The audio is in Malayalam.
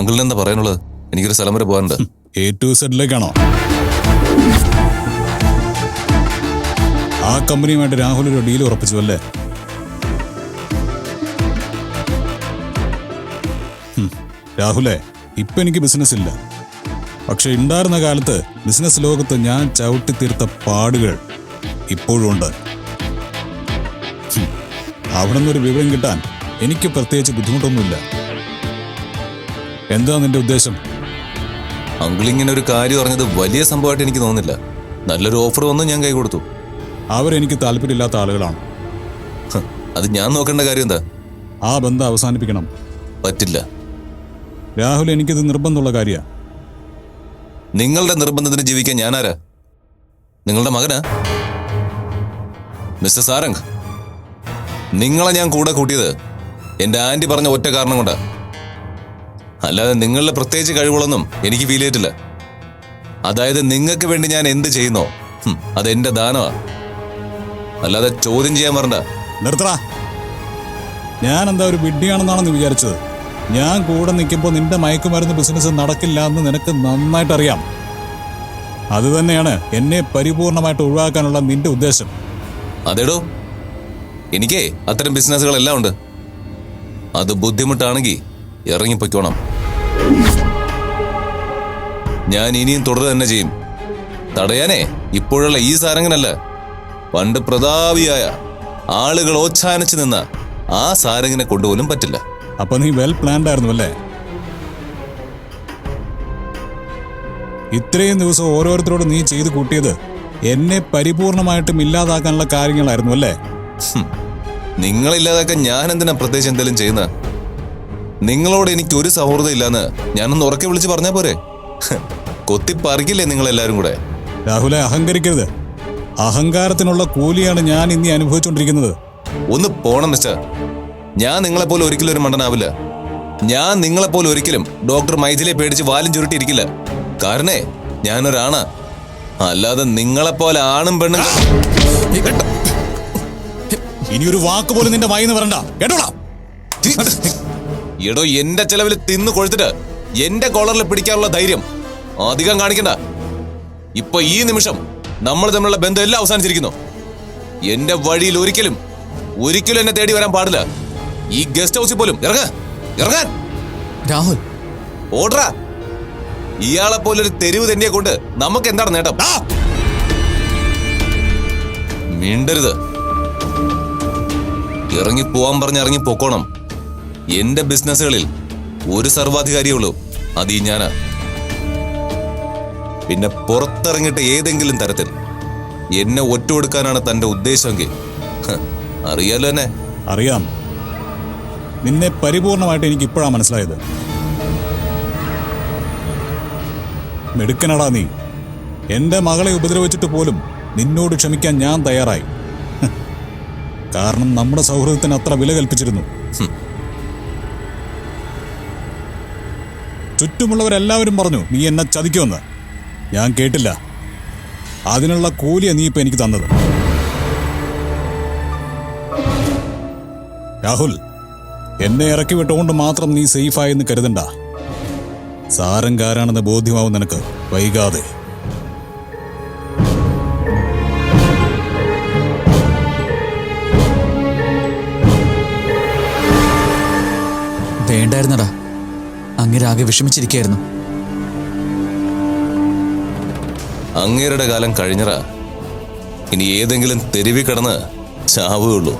അങ്കിളിന് എന്താ പറയാനുള്ളത്? എനിക്കൊരു സ്ഥലം വരെ പോകാനുണ്ട്. എ ടു സെഡിലേക്കാണോ ആ കമ്പനിയുമായിട്ട് രാഹുൽ ഒരു ഡീൽ ഉറപ്പിച്ചു അല്ലേ? രാഹുലേ ഇപ്പൊ എനിക്ക് ബിസിനസ് ഇല്ല. പക്ഷെ ഉണ്ടായിരുന്ന കാലത്ത് ബിസിനസ് ലോകത്ത് ഞാൻ ചവിട്ടി തീർത്ത പാടുകൾ ഇപ്പോഴും ഉണ്ട്. അവിടെ നിന്നൊരു വിവരം കിട്ടാൻ എനിക്ക് പ്രത്യേകിച്ച് ബുദ്ധിമുട്ടൊന്നുമില്ല. എന്താ നിന്റെ ഉദ്ദേശം? അങ്കിൾ ഇങ്ങനെ ഒരു കാര്യം അറിഞ്ഞത് വലിയ സംഭവമായിട്ട് എനിക്ക് തോന്നുന്നില്ല. നല്ലൊരു ഓഫർ വന്നു ഞാൻ കൈ കൊടുത്തു. അവരെനിക്ക് താല്പര്യമില്ലാത്ത ആളുകളാണ്. അത് ഞാൻ നോക്കേണ്ട കാര്യം എന്താ? ആ ബന്ധം അവസാനിപ്പിക്കണം. പറ്റില്ല. രാഹുൽ എനിക്കിത് നിർബന്ധമുള്ള കാര്യമാണ് നിങ്ങളുടെ നിർബന്ധത്തിന് ജീവിക്കാൻ ഞാനാരാ നിങ്ങളുടെ മകനാ? മിസ്റ്റർ സാരംഗ് നിങ്ങളെ ഞാൻ കൂടെ കൂട്ടിയത് എന്റെ ആന്റി പറഞ്ഞ ഒറ്റ കാരണം കൊണ്ടാ. അല്ലാതെ നിങ്ങളുടെ പ്രത്യേകിച്ച് കഴിവുകളൊന്നും എനിക്ക് ഫീൽ ചെയ്തിട്ടില്ല. അതായത് നിങ്ങൾക്ക് വേണ്ടി ഞാൻ എന്ത് ചെയ്യുന്നോ അതെന്റെ ദാനമാ അല്ലാതെ ചോദ്യം ചെയ്യാൻ പറഞ്ഞ നിർത്തടാ. ഞാൻ എന്താ ഒരു വിഡ്ഢിയാണെന്നാണ് നീ വിചാരിച്ചത്? ഞാൻ കൂടെ നിൽക്കുമ്പോൾ നിന്റെ മയക്കുമരുന്ന് ബിസിനസ് നടക്കില്ല എന്ന് നിനക്ക് നന്നായിട്ട് അറിയാം അത് തന്നെയാണ് എന്നെ പരിപൂർണമായിട്ട് ഒഴിവാക്കാനുള്ള നിന്റെ ഉദ്ദേശം. അതേടോ. എനിക്കേ അത്തരം ബിസിനസ്സുകളെല്ലാം ഉണ്ട്. അത് ബുദ്ധിമുട്ടാണെങ്കിൽ ഇറങ്ങിപ്പൊയ്ക്കോണം. ഞാൻ ഇനിയും തുടർ തന്നെ ചെയ്യും. തടയാനേ ഇപ്പോഴുള്ള ഈ സാരംഗനല്ല. പണ്ട് പ്രതാപിയായ ആളുകൾ ഓച്ഛാനിച്ചു നിന്ന ആ സാരംഗിനെ കൊണ്ടുപോലും പറ്റില്ല. അപ്പൊ നീ വെൽ പ്ലാൻഡ് ആയിരുന്നു അല്ലേ? ഇത്രയും ദിവസം ഓരോരുത്തരോട് നീ ചെയ്തു കൂട്ടിയത് എന്നെ പരിപൂർണമായിട്ടും ഇല്ലാതാക്കാനുള്ള കാര്യങ്ങളായിരുന്നു അല്ലേ? നിങ്ങളില്ലാതാക്കാൻ നിങ്ങളില്ലാതൊക്കെ ഞാൻ എന്തിനാ പ്രത്യേകിച്ച് എന്തെങ്കിലും ചെയ്യുന്ന നിങ്ങളോട് എനിക്ക് ഒരു സൗഹൃദം ഇല്ലാന്ന് ഞാനൊന്ന് ഉറക്കെ വിളിച്ച് പറഞ്ഞാ പോരെ. കൊത്തി കൊത്തിപ്പറിക്കില്ലേ നിങ്ങൾ എല്ലാരും കൂടെ? രാഹുലെ അഹങ്കരിക്കരുത്. അഹങ്കാരത്തിനുള്ള കൂലിയാണ് ഞാൻ ഇനി അനുഭവിച്ചുകൊണ്ടിരിക്കുന്നത് ഒന്ന് പോണം മിസ്റ്റർ. ഞാൻ നിങ്ങളെപ്പോലെ ഒരിക്കലും ഒരു മണ്ടനാവില്ല. ഞാൻ നിങ്ങളെപ്പോലെ ഒരിക്കലും ഡോക്ടർ മൈഥിലെ പേടിച്ച് വാലും ചുരുട്ടിയിരിക്കില്ല. കാരണേ ഞാനൊരാണ. അല്ലാതെ നിങ്ങളെപ്പോലെ ആണും പെണ്ണും ഇനി ഒരു വാക്ക് പോലും നിന്റെ വായിന്ന് പറണ്ട കേട്ടോളാ. എടോ എന്റെ ചെലവിൽ തിന്നു കൊഴുത്തിട്ട് എന്റെ കോളറിൽ പിടിക്കാനുള്ള ധൈര്യം അധികം കാണിക്കണ്ട. ഇപ്പൊ ഈ നിമിഷം നമ്മൾ തമ്മിലുള്ള ബന്ധം എല്ലാം അവസാനിച്ചിരിക്കുന്നു. എന്റെ വഴിയിൽ ഒരിക്കലും ഒരിക്കലും എന്നെ തേടി വരാൻ പാടില്ല. ഈ ഗസ്റ്റ് ഹൗസിൽ പോലും. ഇറങ്ങ ഇറങ്ങാൻ. രാഹുൽ. ഓടറാ ഇയാളെ പോലൊരു തെരുവ് തന്നെയെ കൊണ്ട് നമുക്ക് എന്താണ് നേട്ടം! മിണ്ടരുത്. ഇറങ്ങി പോവാൻ പറഞ്ഞ് ഇറങ്ങി പൊക്കോണം എന്റെ ബിസിനസ്സുകളിൽ ഒരു സർവാധികാരിയേ ഉള്ളൂ അത് ഈ ഞാനാ. പിന്നെ പുറത്തിറങ്ങിയിട്ട് ഏതെങ്കിലും തരത്തിൽ എന്നെ ഒറ്റ കൊടുക്കാനാണ് തന്റെ ഉദ്ദേശമെങ്കിൽ അറിയാലോ എന്നെ. അറിയാം. നിന്നെ പരിപൂർണമായിട്ട് എനിക്ക് ഇപ്പോഴാണ് മനസ്സിലായത്. മെടുക്കനടാ നീ. എന്റെ മകളെ ഉപദ്രവിച്ചിട്ട് പോലും നിന്നോട് ക്ഷമിക്കാൻ ഞാൻ തയ്യാറായി. കാരണം നമ്മുടെ സൗഹൃദത്തിന് അത്ര വില കൽപ്പിച്ചിരുന്നു. ചുറ്റുമുള്ളവരെല്ലാവരും പറഞ്ഞു നീ എന്നെ ചതിക്കുമെന്ന്. ഞാൻ കേട്ടില്ല. അതിനുള്ള കൂലിയ നീ ഇപ്പൊ എനിക്ക് തന്നത്. രാഹുൽ എന്നെ ഇറക്കി വിട്ടുകൊണ്ട് മാത്രം നീ സേഫായെന്ന് കരുതണ്ട. സാരംകാരാണെന്ന് ബോധ്യമാവും നിനക്ക്. വൈകാതെ. വേണ്ടായിരുന്നടാ. അങ്ങേരാകെ വിഷമിച്ചിരിക്കുന്നു അങ്ങേരുടെ കാലം കഴിഞ്ഞറ. ഇനി ഏതെങ്കിലും തെരുവി കടന്ന് ചാവുകയുള്ളൂ.